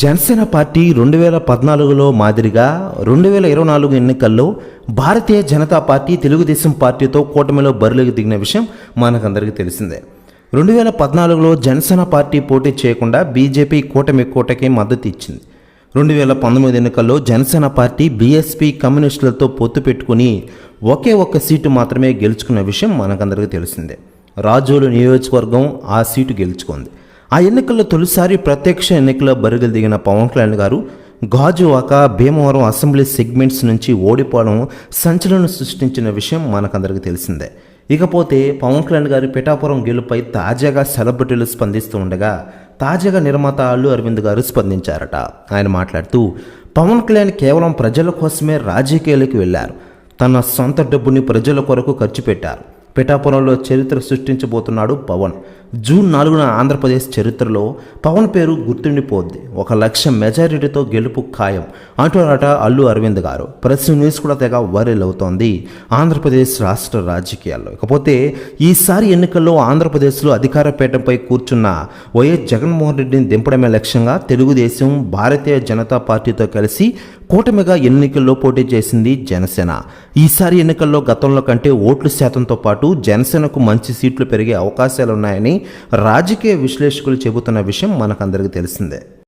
Janasena party రెండు వేల పద్నాలుగులో మాదిరిగా రెండు వేల ఇరవై నాలుగు ఎన్నికల్లో భారతీయ జనతా పార్టీ తెలుగుదేశం పార్టీతో కూటమిలో బరిలోకి దిగిన విషయం మనకందరికీ తెలిసిందే. రెండు వేల పద్నాలుగులో జనసేన పార్టీ పోటీ చేయకుండా బీజేపీ కూటమి కోటకి మద్దతు ఇచ్చింది. రెండు వేల పంతొమ్మిది ఎన్నికల్లో జనసేన పార్టీ బీఎస్పీ కమ్యూనిస్టులతో పొత్తు పెట్టుకుని ఒకే ఒక్క సీటు మాత్రమే గెలుచుకున్న విషయం మనకందరికీ తెలిసిందే. రాజోలు నియోజకవర్గం ఆ సీటు గెలుచుకుంది. ఆ ఎన్నికల్లో తొలిసారి ప్రత్యక్ష ఎన్నికల్లో బరుగలు దిగిన పవన్ కళ్యాణ్ గారు గాజువాక భీమవరం అసెంబ్లీ సెగ్మెంట్స్ నుంచి ఓడిపోవడం సంచలనం సృష్టించిన విషయం మనకందరికీ తెలిసిందే. ఇకపోతే పవన్ కళ్యాణ్ గారి పిఠాపురం గెలుపై తాజాగా సెలబ్రిటీలు స్పందిస్తూ ఉండగా తాజాగా నిర్మాత అల్లు అరవింద్ గారు స్పందించారట. ఆయన మాట్లాడుతూ పవన్ కళ్యాణ్ కేవలం ప్రజల కోసమే రాజకీయాలకు వెళ్ళారు. తన సొంత డబ్బుని ప్రజల కొరకు ఖర్చు పెట్టారు. పిఠాపురంలో చరిత్ర సృష్టించబోతున్నాడు పవన్. జూన్ నాలుగున ఆంధ్రప్రదేశ్ చరిత్రలో పవన్ పేరు గుర్తుండిపోద్ది. ఒక లక్ష మెజారిటీతో గెలుపు ఖాయం అంటున్నారట అల్లు అరవింద్ గారు. ప్రెస్ న్యూస్ కూడా తెగ వైరల్ అవుతోంది ఆంధ్రప్రదేశ్ రాష్ట్ర రాజకీయాల్లో. ఇకపోతే ఈసారి ఎన్నికల్లో ఆంధ్రప్రదేశ్లో అధికార పీఠంపై కూర్చున్న వైఎస్ జగన్మోహన్ రెడ్డిని దింపడమే లక్ష్యంగా తెలుగుదేశం భారతీయ జనతా పార్టీతో కలిసి కూటమిగా ఎన్నికల్లో పోటీ చేసింది జనసేన. ఈసారి ఎన్నికల్లో గతంలో కంటే ఓట్ల శాతంతో పాటు జనసేనకు మంచి సీట్లు పెరిగే అవకాశాలున్నాయని రాజకీయ విశ్లేషకులు చెబుతున్న విషయం మనకందరికీ తెలిసిందే.